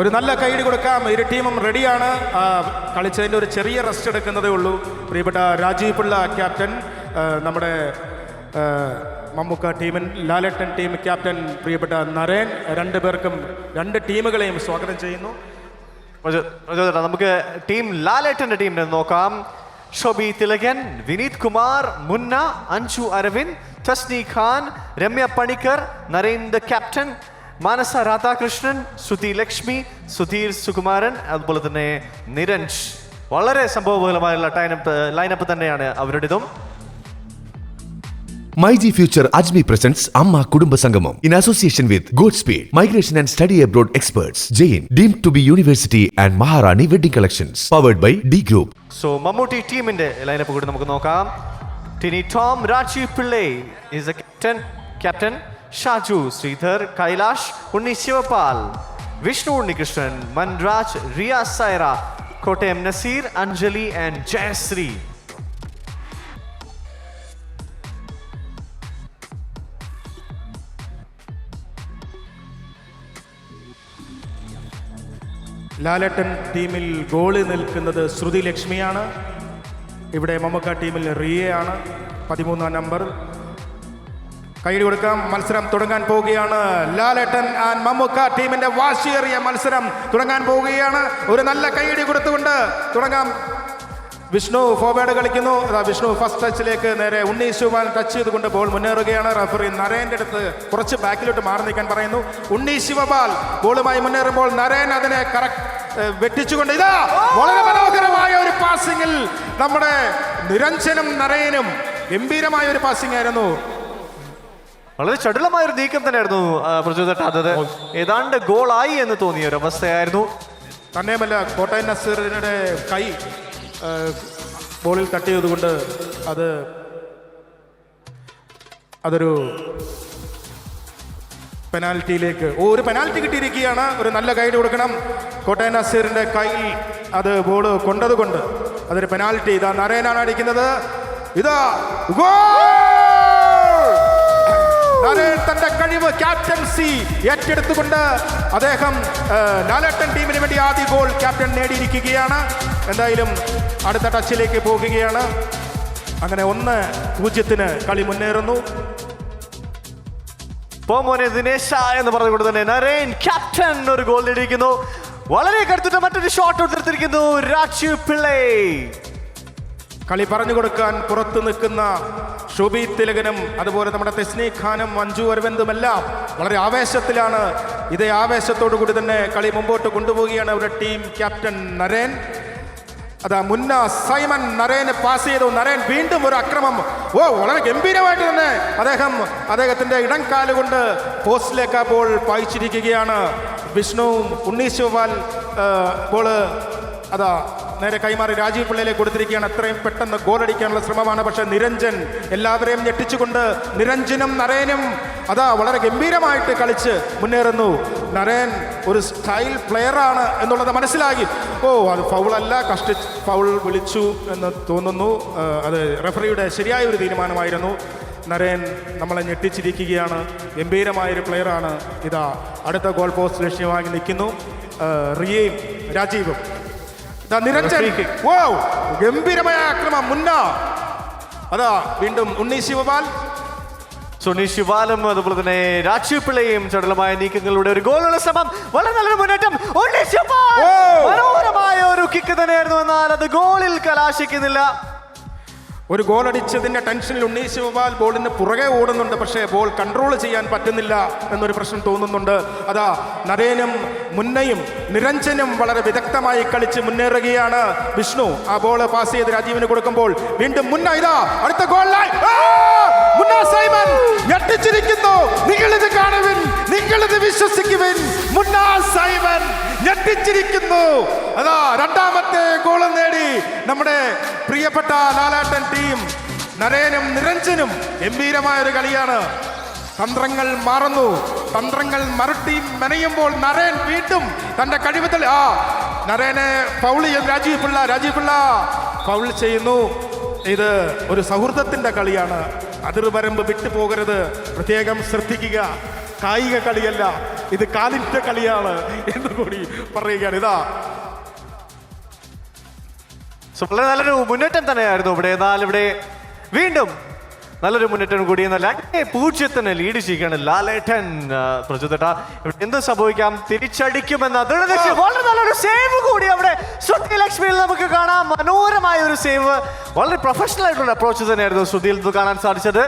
ഒരു നല്ല കൈഡി കൊടുക്കാം. ഇരു ടീമും റെഡിയാണ്. കളിച്ചതിന്റെ ഒരു ചെറിയ റെസ്റ്റ് എടുക്കുന്നതേ ഉള്ളൂ. പ്രിയപ്പെട്ട രാജീവ് പിള്ള ക്യാപ്റ്റൻ. നമ്മുടെ മമ്മുക്ക ടീമിൻ ലാലട്ടൻ ടീം ക്യാപ്റ്റൻ പ്രിയപ്പെട്ട നരേൻ. രണ്ടു പേർക്കും രണ്ട് ടീമുകളെയും സ്വാഗതം ചെയ്യുന്നു. നമുക്ക് ടീം ലാലേട്ടന്റെ ടീമിനെ നോക്കാം. ഷോബി തിലകൻ വിനീത് കുമാർ മുന്ന അഞ്ജു അരവിന്ദ് തസ്നി ഖാൻ രമ്യ പണിക്കർ നരേന്ദ്ര ക്യാപ്റ്റൻ മാനസ രാധാകൃഷ്ണൻ ശ്രുതി ലക്ഷ്മി സുധീർ സുകുമാരൻ അതുപോലെ തന്നെ നിരഞ്ജ് വളരെ സംഭവബഹുലമായുള്ള ലൈനപ്പ് ലൈനപ്പ് തന്നെയാണ് അവരുടേതും. MyG future Ajmi presence AMMA കുടുംബ സംഗമം in association with good speed migration and study abroad experts Jain deem to be university and Maharani wedding collections powered by D group so Mammootty ടീമിന്റെ lineup കൂടി നമുക്ക് നോക്കാം. Tini Tom Rajeev Pillai is a captain captain Shaju Sreedhar Kailash Unni Shivapal Vishnu Unnikrishnan Manraj Riya Saira Kottayam Nazeer Anjali and Jayashree. Lalettan ടീമിൽ goalie നിൽക്കുന്നത് ശ്രുതി ലക്ഷ്മിയാണ്. ഇവിടെ മമ്മക്ക ടീമിൽ റിയയാണ്. പതിമൂന്നാം number. കൈയ്യടി കൊടുക്കാം മത്സരം തുടങ്ങാൻ പോവുകയാണ്. ലാലേട്ടൻ ആൻഡ് മമ്മൂക്ക ടീമിന്റെ വാശിയേറിയ മത്സരം തുടങ്ങാൻ പോവുകയാണ്. ഒരു നല്ല കൈയ്യടി കൊടുത്തുകൊണ്ട് തുടങ്ങാം. വിഷ്ണു ഫോർവേഡ് കളിക്കുന്നു. വിഷ്ണു ഫസ്റ്റ് ടച്ചിലേക്ക് നേരെ ഉണ്ണീസ് ടച്ച് ചെയ്തുകൊണ്ട് ബോൾ മുന്നേറുകയാണ്. റഫറി നരേന്റെ അടുത്ത് കുറച്ച് ബാക്കിലോട്ട് മാറി നിൽക്കാൻ പറയുന്നു. ഉണ്ണീസ് ശിവപാൽ ബോളുമായി മുന്നേറുമ്പോൾ നരേൻ അതിനെ കറക്റ്റ് വെട്ടിച്ചുകൊണ്ട് ഇതാ വളരെ മനോഹരമായ ഒരു പാസിംഗിൽ നമ്മുടെ നിരഞ്ജനും നരേനും ഗംഭീരമായ ഒരു പാസിംഗ് ആയിരുന്നു. വളരെ ചടുലമായ ഒരു നീക്കം തന്നെയായിരുന്നു ആ, പ്രചോദന അത് ഏതാണ്ട് ഗോളായി എന്ന് തോന്നിയ ഒരു അവസ്ഥയായിരുന്നു. തന്നെയുമല്ല കോട്ടയം നസീറിന്റെ കൈ ബോളിൽ ബോളിൽ തട്ടിയതുകൊണ്ട് അത് അതൊരു പെനാൽറ്റിയിലേക്ക് ഓ ഒരു പെനാൽറ്റി കിട്ടിയിരിക്കുകയാണ്. ഒരു നല്ല ഗൈഡ് കൊടുക്കണം. കോട്ടയം നസീറിന്റെ കയ്യിൽ അത് ബോൾ കൊണ്ടതുകൊണ്ട് അതൊരു പെനാൽറ്റി. ഇതാ നരേനാണ് അടിക്കുന്നത്. ഇതാ ഗോൾ! തന്റെ കഴിവ് ക്യാപ്റ്റൻസി ഏറ്റെടുത്തുകൊണ്ട് അദ്ദേഹം ലാലേട്ടൻ ടീമിന് വേണ്ടി ആദ്യ ഗോൾ ക്യാപ്റ്റൻ നേടിയിരിക്കുകയാണ്. എന്തായാലും അടുത്ത ടച്ചിലേക്ക് പോകുകയാണ്. അങ്ങനെ ഒന്ന് പൂജ്യത്തിന് കളി മുന്നേറുന്നു. പോമോനെ ദിനേശ എന്ന് പറഞ്ഞുകൊണ്ട് തന്നെ നരേൻ ക്യാപ്റ്റൻ ഒരു ഗോൾ നേടിയിരിക്കുന്നു. വളരെ കടുത്തിട്ട് മറ്റൊരു ഷോട്ട് എടുത്തിരിക്കുന്നു രാജീവ് പിള്ളേ. കളി പറഞ്ഞു കൊടുക്കാൻ പുറത്തു നിൽക്കുന്ന ഷുബി തിലകനും അതുപോലെ നമ്മുടെ തെസ്നി ഖാനും മഞ്ജു അരവിന്ദുമെല്ലാം വളരെ ആവേശത്തിലാണ് ഇതേ ആവേശത്തോടു കൂടി തന്നെ കളി മുമ്പോട്ട് കൊണ്ടുപോവുകയാണ് അവരുടെ ടീം ക്യാപ്റ്റൻ നരേൻ. അതാ മുന്ന സൈമൻ നരേന് പാസ് ചെയ്തു. നരേൻ വീണ്ടും ഒരു അക്രമം. ഓ വളരെ ഗംഭീരമായിട്ട് തന്നെ അദ്ദേഹം അദ്ദേഹത്തിന്റെ ഇടം കാലുകൊണ്ട് പോസ്റ്റിലേക്ക് ബോൾ പായിച്ചിരിക്കുകയാണ്. വിഷ്ണുവും ഉണ്ണീശോപാൽ ബോൾ അതാ നേരെ കൈമാറി രാജീവ് പിള്ളയിലേക്ക് കൊടുത്തിരിക്കുകയാണ്. അത്രയും പെട്ടെന്ന് ഗോളടിക്കാനുള്ള ശ്രമമാണ്. പക്ഷെ നിരഞ്ജൻ എല്ലാവരെയും ഞെട്ടിച്ചുകൊണ്ട് നിരഞ്ജനും നരേനും അതാ വളരെ ഗംഭീരമായിട്ട് കളിച്ച് മുന്നേറുന്നു. നരേൻ ഒരു സ്റ്റൈൽ പ്ലെയറാണ് എന്നുള്ളത് മനസ്സിലാക്കി ഓ അത് ഫൗളല്ല കഷ്ട ഫൗൾ വിളിച്ചു എന്ന് തോന്നുന്നു. അത് റെഫറിയുടെ ശരിയായ ഒരു തീരുമാനമായിരുന്നു. നരേൻ നമ്മളെ ഞെട്ടിച്ചിരിക്കുകയാണ്. ഗംഭീരമായൊരു പ്ലെയറാണ് ഇതാ അടുത്ത ഗോൾ പോസ്റ്റ് ലക്ഷ്യമായി നിൽക്കുന്നു. റിയയും രാജീവും. നിരഞ്ജൻ. ഓ ഗംഭീരമായ ആക്രമം. മുന്ന. അതാ വീണ്ടും ഉണ്ണി ശിവപാൽ. സുനി ശിവാലും അതുപോലെ തന്നെ രാജീവ് പിള്ളയും ചടുലമായ നീക്കങ്ങളുടെ ഒരു ഗോളുള്ള ശ്രമം വളരെ നല്ലൊരു മുന്നേറ്റം! മനോഹരമായ ഒരു കിക്ക് തന്നെയായിരുന്നു എന്നാൽ അത് ഗോളിൽ കലാശിക്കുന്നില്ല. ഒരു ഗോൾ അടിച്ചതിന്റെ ടെൻഷനിൽ ഉണ്ണി ശിവപാൽ ബോളിന് പുറകെ ഓടുന്നുണ്ട്. പക്ഷേ ബോൾ കൺട്രോൾ ചെയ്യാൻ പറ്റുന്നില്ല എന്നൊരു പ്രശ്നം തോന്നുന്നുണ്ട്. അതാ നരേനും മുന്നയും നിരഞ്ജനും വളരെ വിദഗ്ധമായി കളിച്ച് മുന്നേറുകയാണ്. വിഷ്ണു ആ ബോൾ പാസ് ചെയ്ത് രാജീവിന് കൊടുക്കുമ്പോൾ വീണ്ടും മുന്ന ഇതാ അടുത്ത ഗോൾ സൈമൻ ഞെട്ടിച്ചിരിക്കുന്നു. നിങ്ങളിത് കാണുവിൻ നിങ്ങളിത് വിശ്വസിക്കുവിൻ. മുന്ന സൈമൻ ഞെട്ടിച്ചിരിക്കുന്നു. അതാ രണ്ടാമത്തെ നമ്മുടെ പ്രിയപ്പെട്ട ലാലാട്ടൻ ടീം നരേനും നിരഞ്ജനും ഗംഭീരമായ ഒരു കളിയാണ്. തന്ത്രങ്ങൾ മാറുന്നു. തന്ത്രങ്ങൾ മറുട്ടി മെനയുമ്പോൾ നരേൻ വീണ്ടും തന്റെ കഴിവ് തെളി ആ നരേനെ പൗളി രാജീവ് പിള്ള രാജീവ് പിള്ള ഫൗൾ ചെയ്യുന്നു. ഇത് ഒരു സൗഹൃദത്തിന്റെ കളിയാണ്. അതിർവരമ്പ് വിട്ടു പോകരുത്. പ്രത്യേകം ശ്രദ്ധിക്കുക. കായിക കളിയല്ല ഇത് കാലിന്റെ കളിയാണ് എന്ന് കൂടി പറയുകയാണ്. ഇതാ സോ വളരെ നല്ലൊരു മുന്നേറ്റം തന്നെയായിരുന്നു ഇവിടെ. എന്നാൽ ഇവിടെ വീണ്ടും നല്ലൊരു മുന്നേറ്റം കൂടി എന്നല്ല പൂജ്യത്തിന് ലീഡ് ചെയ്യുകയാണ് ലാലേട്ടൻ പ്രചോദട്ട. ഇവിടെ എന്ത് സംഭവിക്കാം? തിരിച്ചടിക്കുമെന്ന. വളരെ നല്ലൊരു സേവ് കൂടി അവിടെ ശ്രുതി ലക്ഷ്മിയിൽ നമുക്ക് കാണാം. മനോഹരമായ ഒരു സേവ് വളരെ പ്രൊഫഷണൽ ആയിട്ടുള്ള അപ്രോച്ച് തന്നെയായിരുന്നു ശ്രുതിയിൽ നിന്ന് കാണാൻ സാധിച്ചത്.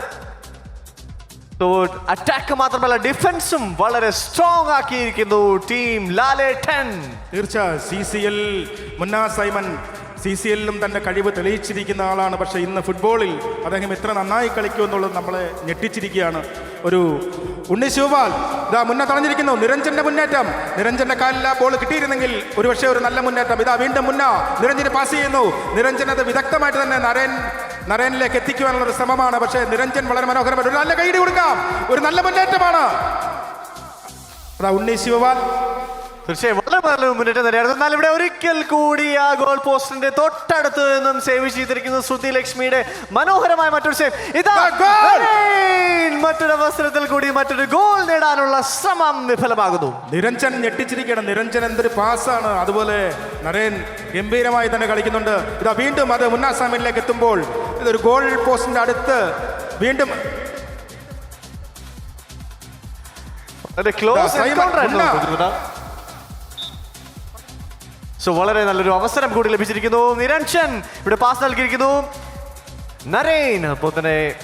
അറ്റാക്ക് മാത്രമല്ല ഡിഫൻസും വളരെ സ്ട്രോങ് ആക്കിയിരിക്കുന്നു ടീം ലാലേട്ടൻ. തീർച്ച C C L Munna Simon C C എല്ലിലും തന്റെ കഴിവ് തെളിയിച്ചിരിക്കുന്ന ആളാണ്. പക്ഷേ ഇന്ന് ഫുട്ബോളിൽ അദ്ദേഹം എത്ര നന്നായി കളിക്കൂ എന്നുള്ളത് നമ്മളെ ഞെട്ടിച്ചിരിക്കുകയാണ്. ഒരു ഉണ്ണി ശിവപാൽ ഇതാ മുന്നേ തടഞ്ഞിരിക്കുന്നു നിരഞ്ജന്റെ മുന്നേറ്റം. നിരഞ്ജന്റെ കാലിൽ ആ ബോൾ കിട്ടിയിരുന്നെങ്കിൽ ഒരുപക്ഷെ ഒരു നല്ല മുന്നേറ്റം. ഇതാ വീണ്ടും മുന്ന. നിരഞ്ജന് പാസ് ചെയ്യുന്നു. നിരഞ്ജൻ അത് വിദഗ്ധമായിട്ട് തന്നെ നരേൻ നരേനിലേക്ക് എത്തിക്കുവാനുള്ള ഒരു ശ്രമമാണ്. പക്ഷേ നിരഞ്ജൻ വളരെ മനോഹരമായിട്ട് ഒരു നല്ല കൈയിടി കൊടുക്കാം. ഒരു നല്ല മുന്നേറ്റമാണ്. അതാ ഉണ്ണി ശിവപാൽ. തീർച്ചയായും വളരെ നല്ല മുന്നേറ്റം തന്നെയായിരുന്നു. എന്നാൽ ഇവിടെ ഒരിക്കൽ കൂടി ആ ഗോൾ പോസ്റ്റിന്റെ തൊട്ടടുത്ത് നിന്നും സേവ് ചെയ്തിരിക്കുന്ന ശ്രുതി ലക്ഷ്മിയുടെ മനോഹരമായ മറ്റൊരു സേവ് ഇതാ മറ്റൊരു അവസരത്തിൽ കൂടി മറ്റൊരു ഗോൾ നേടാനുള്ള ശ്രമം വിഫലമാകുന്നു. നിരഞ്ജൻ ഞെട്ടിച്ചിരിക്കണം നിരഞ്ജൻ എന്തൊരു പാസ്സാണ് അതുപോലെ നരേൻ ഗംഭീരമായി തന്നെ കളിക്കുന്നുണ്ട്. ഇതാ വീണ്ടും അത് മുന്നാസാമിലേക്ക് എത്തുമ്പോൾ ഇതൊരു ഗോൾ പോസ്റ്റിന്റെ അടുത്ത് വീണ്ടും ക്ലോസ് ഇൻ എൻകൗണ്ടർ. ആയിരുന്നു സോ വളരെ നല്ലൊരു അവസരം കൂടി ലഭിച്ചിരിക്കുന്നു. നിരഞ്ജൻ ഇവിടെ പാസ് നൽകിയിരിക്കുന്നു. നരേൻ അപ്പോൾ തന്നെ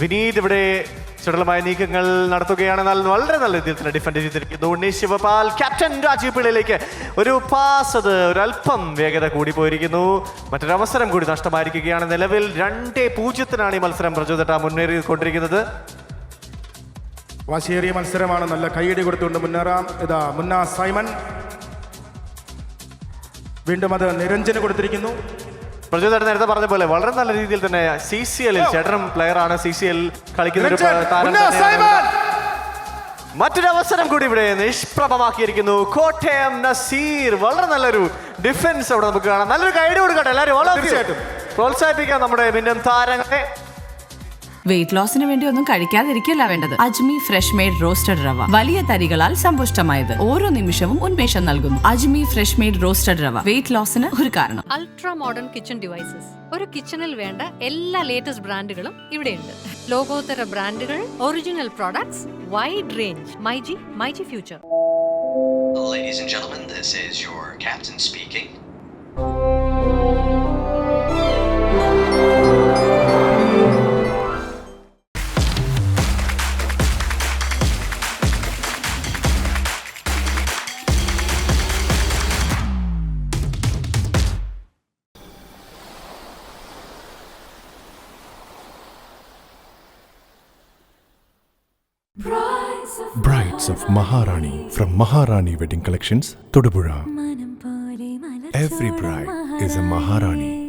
വിനീത് ഇവിടെ ചുടലമായ നീക്കങ്ങൾ നടത്തുകയാണ്. വളരെ നല്ല രീതിയിൽ തന്നെ ഡിഫൻഡ് ചെയ്തിരിക്കുന്നു. ഉണ്ണി ശിവപാൽ ക്യാപ്റ്റൻ രാജീവ് പിള്ളയിലേക്ക് ഒരു പാസ് അത് ഒരല്പം വേഗത കൂടി പോയിരിക്കുന്നു. മറ്റൊരവസരം കൂടി നഷ്ടമായിരിക്കുകയാണ് നിലവിൽ. രണ്ടേ പൂജ്യത്തിനാണ് ഈ മത്സരം പ്രചോദന മുന്നേറിക്കൊണ്ടിരിക്കുന്നത്. വാശിയേറിയ മത്സരമാണ്. നല്ല കൈയടി കൊടുത്തുകൊണ്ട് മുന്നേറാം. ഇതാ മുന്ന സൈമൺ. വീണ്ടും അത് നിരഞ്ജന് കൊടുത്തിരിക്കുന്നു. പ്രചോദനം നേരത്തെ പറഞ്ഞ പോലെ വളരെ നല്ല രീതിയിൽ തന്നെ സി സി എല്ലിൽ ചേട്ടനും പ്ലെയർ ആണ്. സി സി എൽ കളിക്കുന്ന ഒരു താരം മുന്ന അവസരം കൂടി ഇവിടെ നിഷ്പ്രഭമാക്കിയിരിക്കുന്നു. കോട്ടയം നസീർ. വളരെ നല്ലൊരു ഡിഫൻസ് അവിടെ നമുക്ക് കാണാം. നല്ലൊരു ഗൈഡ് കൊടുക്കട്ടെ എല്ലാവരും. പ്രോത്സാഹിപ്പിക്കാം നമ്മുടെ മിന്നൻ താരങ്ങളെ. വെയിറ്റ് ലോസിന് വേണ്ടി ഒന്നും കഴിക്കാതിരിക്കല്ല വേണ്ടത്. അജ്മി ഫ്രഷ് മെയ്ഡ് റോസ്റ്റഡ് റവ. വലിയ തരികളാൽ സമ്പുഷ്ടമായത്. ഓരോ നിമിഷവും ഉന്മേഷം നൽകുന്നു. Ajmi fresh made roasted rava. Weight ലോസിന് ഒരു കാരണം. അൾട്രാ മോഡേൺ കിച്ചൺ ഡിവൈസസ് ഒരു കിച്ചണിൽ വേണ്ട എല്ലാ ലേറ്റസ്റ്റ് ബ്രാൻഡുകളും ഇവിടെയുണ്ട്. ലോകോത്തര ബ്രാൻഡുകൾ original products wide range myG myG future Ladies and gentlemen, this is your captain speaking. Brides of Maharani from Maharani Wedding Collections, Todupuzha. Every bride is a Maharani.